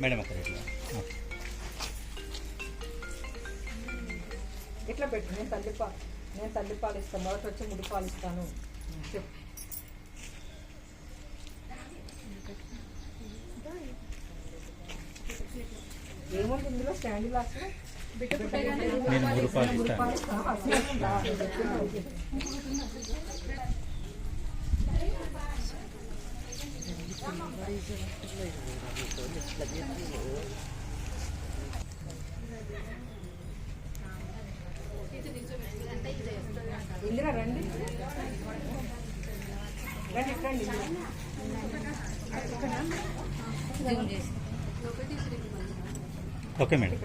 Madam ఒక రేట్లు ఇట్లా పెట్టు? నేను తల్లిపాలు నేను తల్లిపాలు ఇస్తాను మొదట వచ్చి ముడిపాలు ఇస్తాను చెప్పు. ఏముంది ఇందులో? స్టాండ్ గ్లాస్ నేను మూడు ఇస్తాను ఇందిరా రండి. రండి రండి. Okay madam.